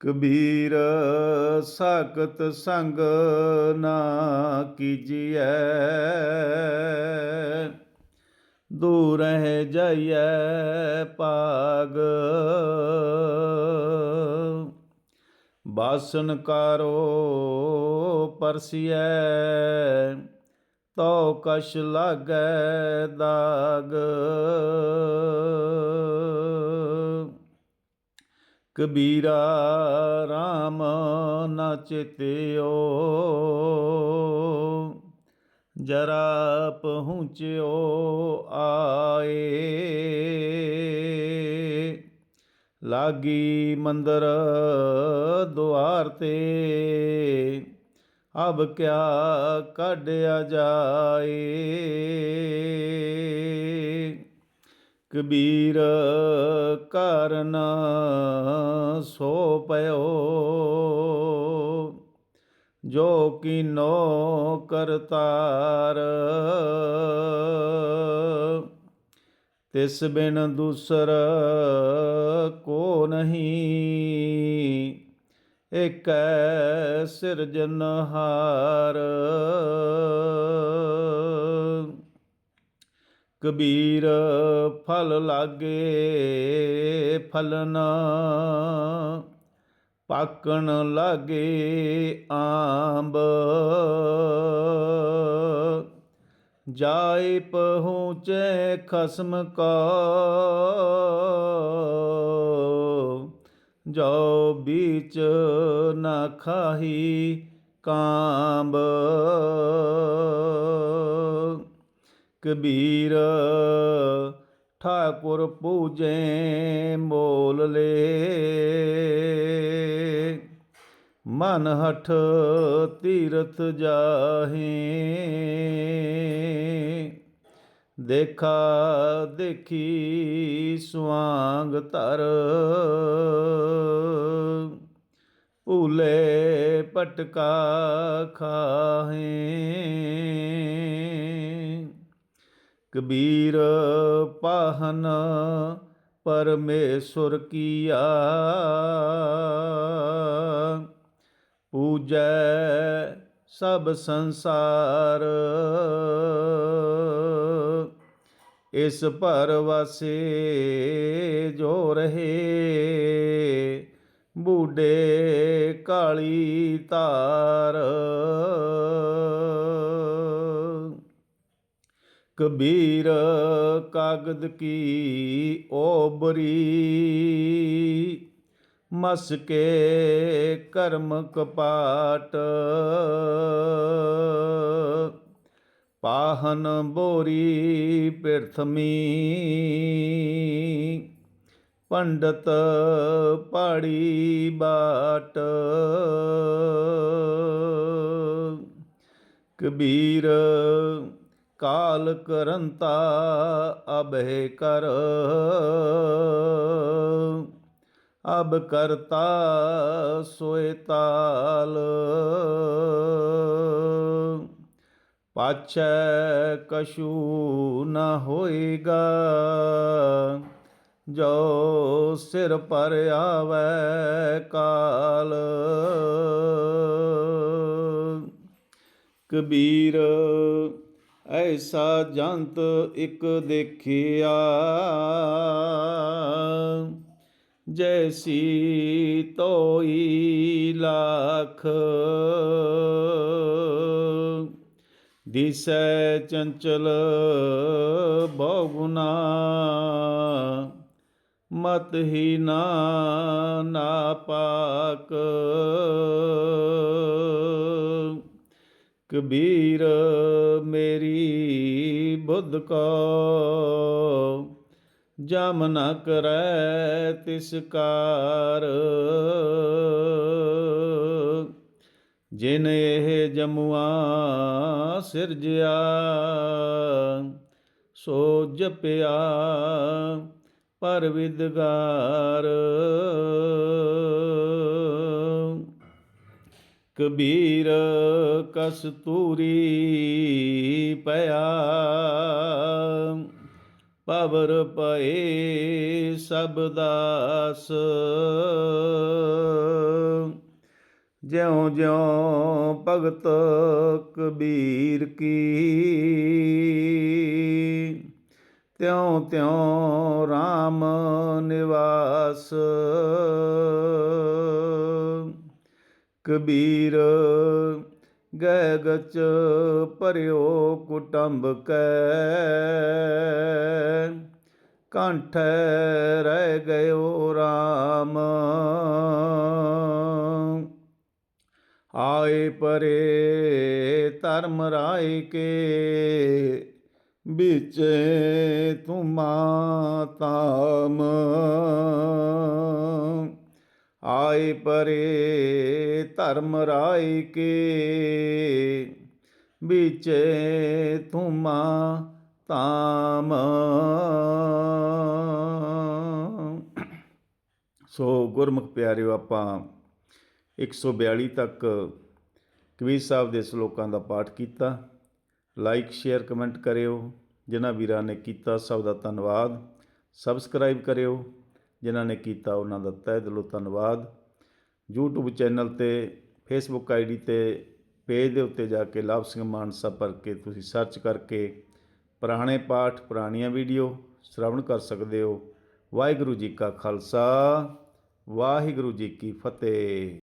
ਕਬੀਰ ਸਾਖਤ ਸੰਗ ਨਾ ਕੀਜੀਐ। ਦੂਰ ਰਹਿ ਜਾਈਐ ਪਾਗ ਬਾਸਨ ਕਾਰੋ ਪਰਸੀਐ, ਤਉ ਕਛ ਲਾਗੈ ਦਾਗ। ਕਬੀਰਾ RAM ਨਾ ਚਿਤਿਓ ਜਰਾ ਪਹੁੰਚਿਓ ਆਏ। ਲਾਗੀ ਮੰਦਰ ਦੁਆਰ ਤੇ, ਅਬ ਕਿਆ ਕੱਢਿਆ ਜਾਏ। ਕਬੀਰ ਕਾਰਨ ਸੋ ਪਇਓ। ਜੋ ਕੀਨੋ ਕਰਤਾਰ ਤਿਸ ਬਿਨ ਦੂਸਰ ਕੋ ਨਹੀਂ। ਏਕੈ ਸਿਰਜਨਹਾਰ। ਕਬੀਰ ਫਲ ਲਾਗੇ ਫਲਨਾ। ਪਾਕਣ ਲਾਗੇ ਆਂਬ। ਜਾਏ ਪਹੁੰਚੇ ਖਸਮ ਕਾ। ਜੋ ਬੀਚ ਨਾ ਖਾਹੀ ਕਾਂਬ। ਕਬੀਰ, ਠਾਕੁਰ ਪੂਜੇ ਮੋਲ ਲੇ। ਮਨ ਹਠ ਤੀਰਥ ਜਾਹੇ। ਦੇਖਾ ਦੇਖੀ ਸੁਆਂਗ ਧਰ। ਭੂਲੇ ਪਟਕਾ ਖਾਹੇ। ਕਬੀਰ ਪਾਹਨ ਪਰਮੇਸ਼ੁਰ ਕੀਆ। ਪੂਜੈ ਸਭ ਸੰਸਾਰ। ਇਸ ਪਰਵਾਸੇ ਜੋ ਰਹੇ ਬੂਡੇ ਕਾਲੀ ਧਾਰ ਕਬੀਰ ਕਾਗਦ ਕੀ ਓਬਰੀ। ਮਸਕੇ ਕਰਮ ਕਪਾਟ। ਪਾਹਨ ਬੋਰੀ ਪਿਰਥਮੀ। ਪੰਡਤ ਪਾੜੀ ਬਾਟ। ਕਬੀਰ ਕਾਲ ਕਰੰਤਾ ਅਭੈ ਕਰ। ਅਬ ਕਰਤਾ ਸੋਏ ਤਾਲ। ਪਾਛੈ ਕਛੂ ਨ ਹੋਏਗਾ, ਜੋ ਸਿਰ ਪਰ ਆਵੈ ਕਾਲ। ਕਬੀਰ ਐਸਾ ਜੰਤ ਇਕ ਦੇਖਿਆ। ਜੈਸੀ ਤੋਈ ਲੱਖ ਦਿਸੈ ਚੰਚਲ ਬਹੁਗੁਨਾ ਮਤ ਹੀ ਨਾ ਨਾਪਾਕ ਕਬੀਰ ਮੇਰੀ ਬੁੱਧ ਕੋ, ਜਮ ਨ ਕਰੈ ਤਿਸ ਕਾਰ। ਜਿਨ ਇਹ ਜਮੁਆ ਸਿਰਜਿਆ, ਸੋ ਜਪਿਆ ਪਰ ਵਿਦਗਾਰ। ਕਬੀਰ ਕਸਤੂਰੀ ਪਿਆ। ਪਵਰ ਪਏ ਸਭ ਦਾਸ। ਜਿਉ ਜਿਉ ਭਗਤ ਕਬੀਰ ਕੀ। ਤਿਉ ਤਿਉ RAM ਨਿਵਾਸ। ਕਬੀਰ, ਗਹਿ ਗਚ ਭਰਿਓ ਕੁਟੰਬ ਕੈ। ਕੰਠੈ ਰਹਿ ਗਇਓ RAM ਆਏ ਪਰੇ ਧਰਮ ਰਾਏ ਕੇ, ਵਿੱਚ ਤੁਮਾ ਤਾਮ ਆਏ ਪਰੇ ਧਰਮ ਰਾਏ ਕੇ। ਵਿੱਚ ਤੁਮਾ ਤਾਮ ਸੋ ਗੁਰਮੁਖ ਪਿਆਰਿਓ, ਆਪਾਂ 142 ਤੱਕ ਕਬੀਰ ਸਾਹਿਬ ਦੇ ਸ਼ਲੋਕਾਂ ਦਾ ਪਾਠ ਕੀਤਾ। ਲਾਈਕ ਸ਼ੇਅਰ ਕਮੈਂਟ ਕਰਿਓ। ਜਿਨ੍ਹਾਂ ਵੀਰਾਂ ਨੇ ਕੀਤਾ, ਸਭ ਦਾ ਧੰਨਵਾਦ। ਸਬਸਕ੍ਰਾਈਬ ਕਰਿਓ। ਜਿਨ੍ਹਾਂ ਨੇ ਕੀਤਾ, ਉਹਨਾਂ ਦਾ ਤਹਿ ਦਿਲੋਂ ਧੰਨਵਾਦ। ਯੂਟਿਊਬ ਚੈਨਲ ਤੇ, Facebook ਆਈਡੀ ਤੇ ਪੇਜ ਦੇ ਉੱਤੇ ਜਾ ਕੇ ਲਾਭ ਸਿੰਘ ਮਾਨਸਾ ਭਰ ਕੇ ਤੁਸੀਂ ਸਰਚ ਕਰਕੇ ਪੁਰਾਣੇ ਪਾਠ, ਪੁਰਾਣੀਆਂ ਵੀਡੀਓ ਸ਼੍ਰਵਣ ਕਰ ਸਕਦੇ ਹੋ। ਵਾਹਿਗੁਰੂ ਜੀ ਕਾ ਖਾਲਸਾ, ਵਾਹਿਗੁਰੂ ਜੀ ਕੀ ਫਤਿਹ।